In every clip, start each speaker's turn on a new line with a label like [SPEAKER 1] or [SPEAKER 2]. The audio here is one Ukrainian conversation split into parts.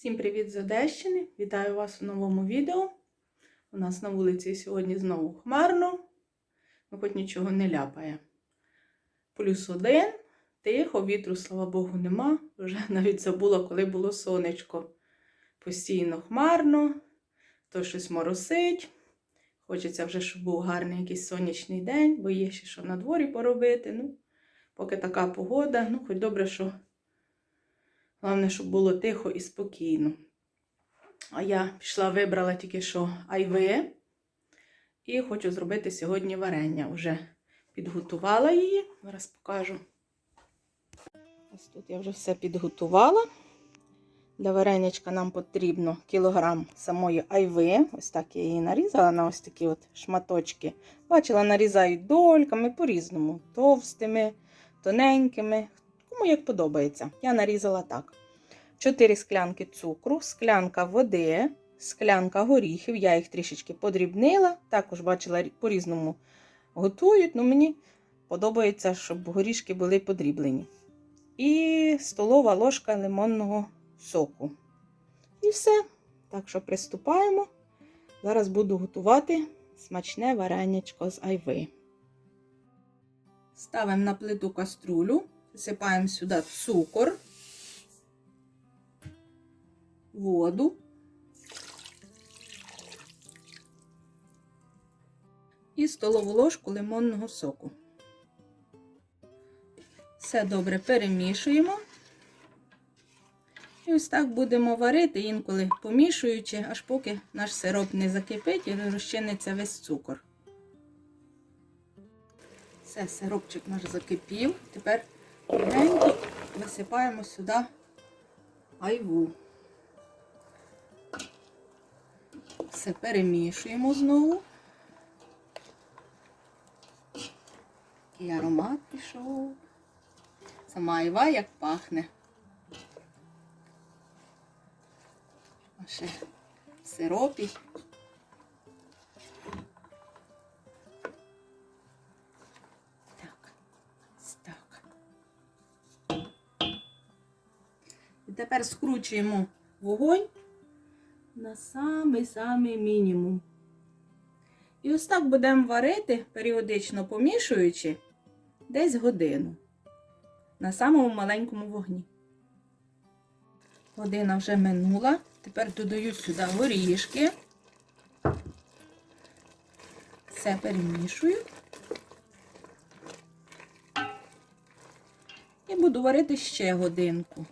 [SPEAKER 1] Всім привіт з Одещини! Вітаю вас у новому відео. У нас на вулиці сьогодні знову хмарно, ну хоч нічого не ляпає. Плюс один, тихо, вітру, слава Богу, нема. Вже навіть забула, коли було сонечко. Постійно хмарно, то щось моросить. Хочеться вже, щоб був гарний якийсь сонячний день, бо є ще що на дворі поробити. Ну, поки така погода, ну, хоч добре, що. Головне, щоб було тихо і спокійно. А я пішла, вибрала тільки що айви. І хочу зробити сьогодні варення. Вже підготувала її. Зараз покажу. Ось тут я вже все підготувала. Для вареничка нам потрібно кілограм самої айви. Ось так я її нарізала на ось такі от шматочки. Бачила, нарізають дольками по-різному. Товстими, тоненькими. Кому як подобається. Я нарізала так. 4 склянки цукру, склянка води, склянка горіхів. Я їх трішечки подрібнила. Також бачила, по-різному готують. Ну, мені подобається, щоб горішки були подріблені. І столова ложка лимонного соку. І все. Так що приступаємо. Зараз буду готувати смачне варенячко з айви. Ставимо на плиту каструлю. Засипаємо сюди цукор, воду і столову ложку лимонного соку. Все добре перемішуємо. І ось так будемо варити, інколи помішуючи, аж поки наш сироп не закипить і розчиниться весь цукор. Все, сиропчик наш закипів. Тепер легенько висипаємо сюди айву. Все перемішуємо знову. Такий аромат пішов. Сама айва як пахне. Ще в сиропі. Тепер скручуємо вогонь на самий-самий мінімум. І ось так будемо варити, періодично помішуючи, десь годину на самому маленькому вогні. Година вже минула. Тепер додаю сюди горішки. Все перемішую. І буду варити ще годинку.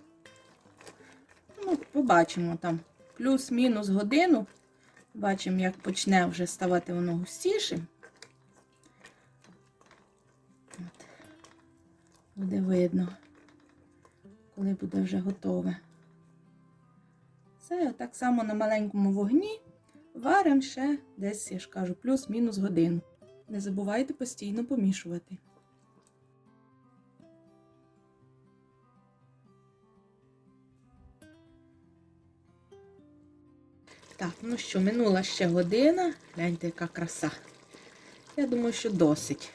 [SPEAKER 1] Ну, побачимо там плюс-мінус годину. Бачимо, як почне вже ставати воно густішим. От. Буде видно, коли буде вже готове. Все, так само на маленькому вогні варимо ще десь, я ж кажу, плюс-мінус годину. Не забувайте постійно помішувати. Так, ну що, минула ще година. Гляньте, яка краса. Я думаю, що досить.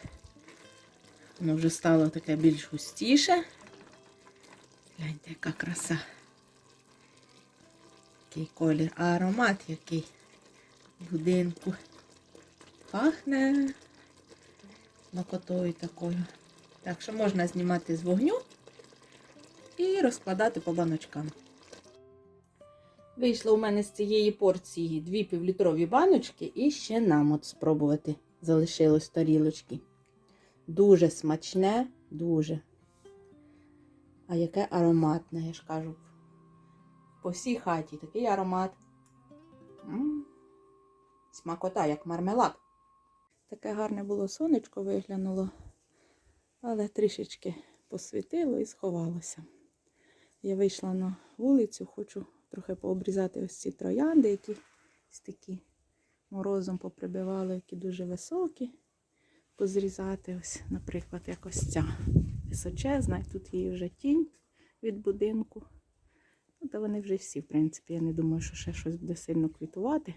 [SPEAKER 1] Воно вже стало таке більш густіше. Гляньте, яка краса. Який колір, аромат який будинку. Пахне локотою такою. Так що можна знімати з вогню і розкладати по баночкам. Вийшло у мене з цієї порції дві півлітрові баночки і ще нам от спробувати залишилось тарілочки. Дуже смачне, дуже. А яке ароматне, я ж кажу. По всій хаті такий аромат. М -м -м. Смакота, як мармелад. Таке гарне було сонечко виглянуло, але трішечки посвітило і сховалося. Я вийшла на вулицю, хочу трохи пообрізати ось ці троянди, які ось такі морозом поприбивали, які дуже високі. Позрізати, ось, наприклад, якось ця височезна, тут її вже тінь від будинку. Ну, Та вони вже всі, в принципі, я не думаю, що ще щось буде сильно квітувати.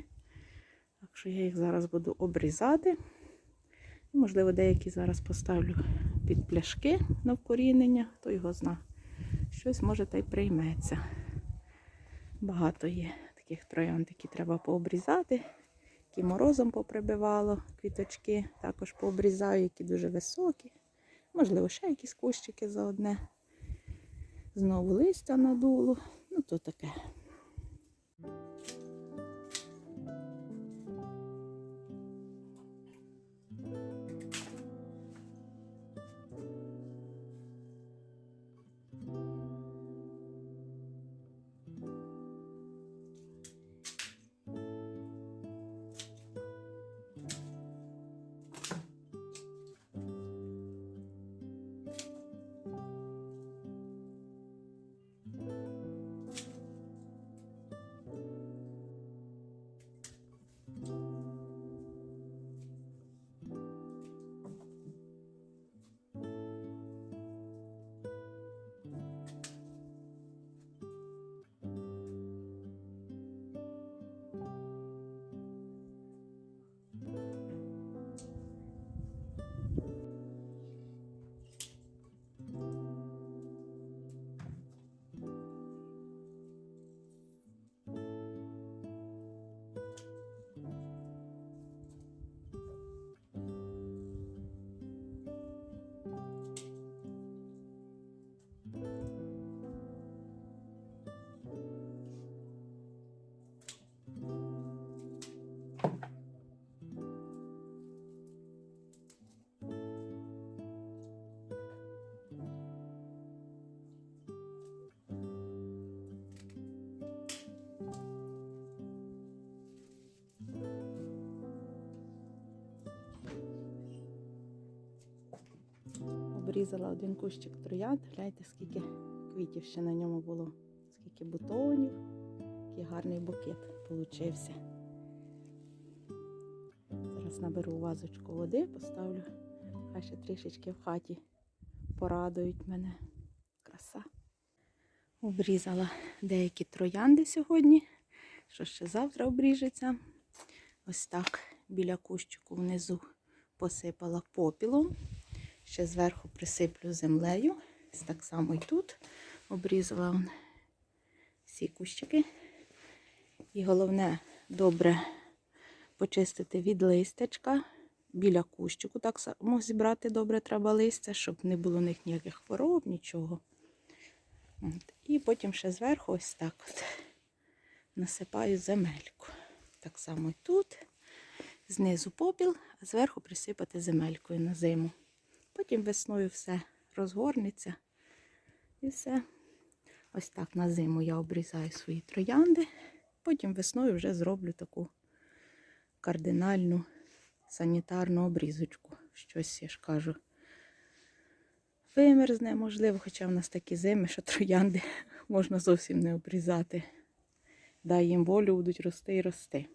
[SPEAKER 1] Так що я їх зараз буду обрізати. І, можливо, деякі зараз поставлю під пляшки на вкорінення, хто його зна. Щось може та й прийметься. Багато є таких троянд, які треба пообрізати, які морозом поприбивало, квіточки також пообрізаю, які дуже високі. Можливо, ще якісь кущики за одне. Знову листя надуло. Ну, то таке. Обрізала один кущик троянд. Гляньте, скільки квітів ще на ньому було, скільки бутонів, який гарний букет получився. Зараз наберу вазочку води, поставлю. Хай ще трішечки в хаті порадують мене. Краса. Обрізала деякі троянди сьогодні, що ще завтра обріжеться. Ось так біля кущику внизу посипала попілом. Ще зверху присиплю землею. Так само і тут обрізала всі кущики. І головне добре почистити від листячка. Біля кущику так само зібрати добре треба листя, щоб не було в них ніяких хвороб, нічого. От. І потім ще зверху ось так от насипаю земельку. Так само і тут. Знизу попіл, а зверху присипати земелькою на зиму. Потім весною все розгорнеться і все. Ось так на зиму я обрізаю свої троянди. Потім весною вже зроблю таку кардинальну санітарну обрізочку. Щось я ж кажу. Вимерзне, можливо, хоча в нас такі зими, що троянди можна зовсім не обрізати. Дай їм волю, будуть рости і рости.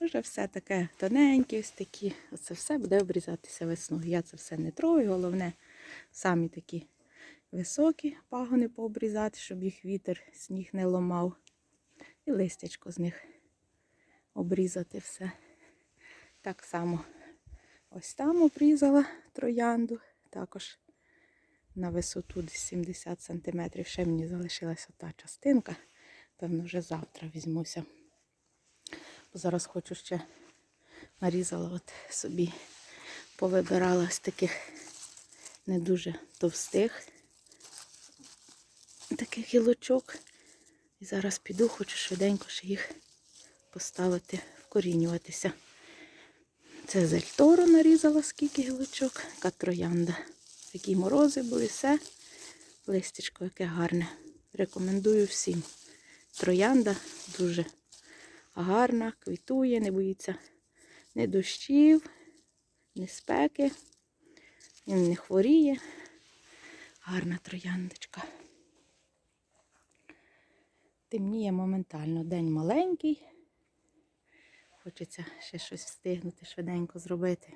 [SPEAKER 1] Вже все таке тоненьке, ось такі. Оце все буде обрізатися весною. Я це все не трою. Головне, самі такі високі пагони пообрізати, щоб їх вітер, сніг не ломав. І листячко з них обрізати все. Так само ось там обрізала троянду. Також на висоту десь 70 см. Ще мені залишилася та частинка. Певно, вже завтра візьмуся. Зараз хочу ще нарізала от собі, повибирала з таких не дуже товстих таких гілочок. І зараз піду, хочу швиденько ще їх поставити, вкорінюватися. Це з Ельтору нарізала скільки гілочок, яка троянда. Такі морози були, все. Листячко яке гарне. Рекомендую всім. Троянда дуже гарна, квітує, не боїться ні дощів, ні спеки, він не хворіє. Гарна трояндочка. Темніє моментально, день маленький. Хочеться ще щось встигнути швиденько зробити.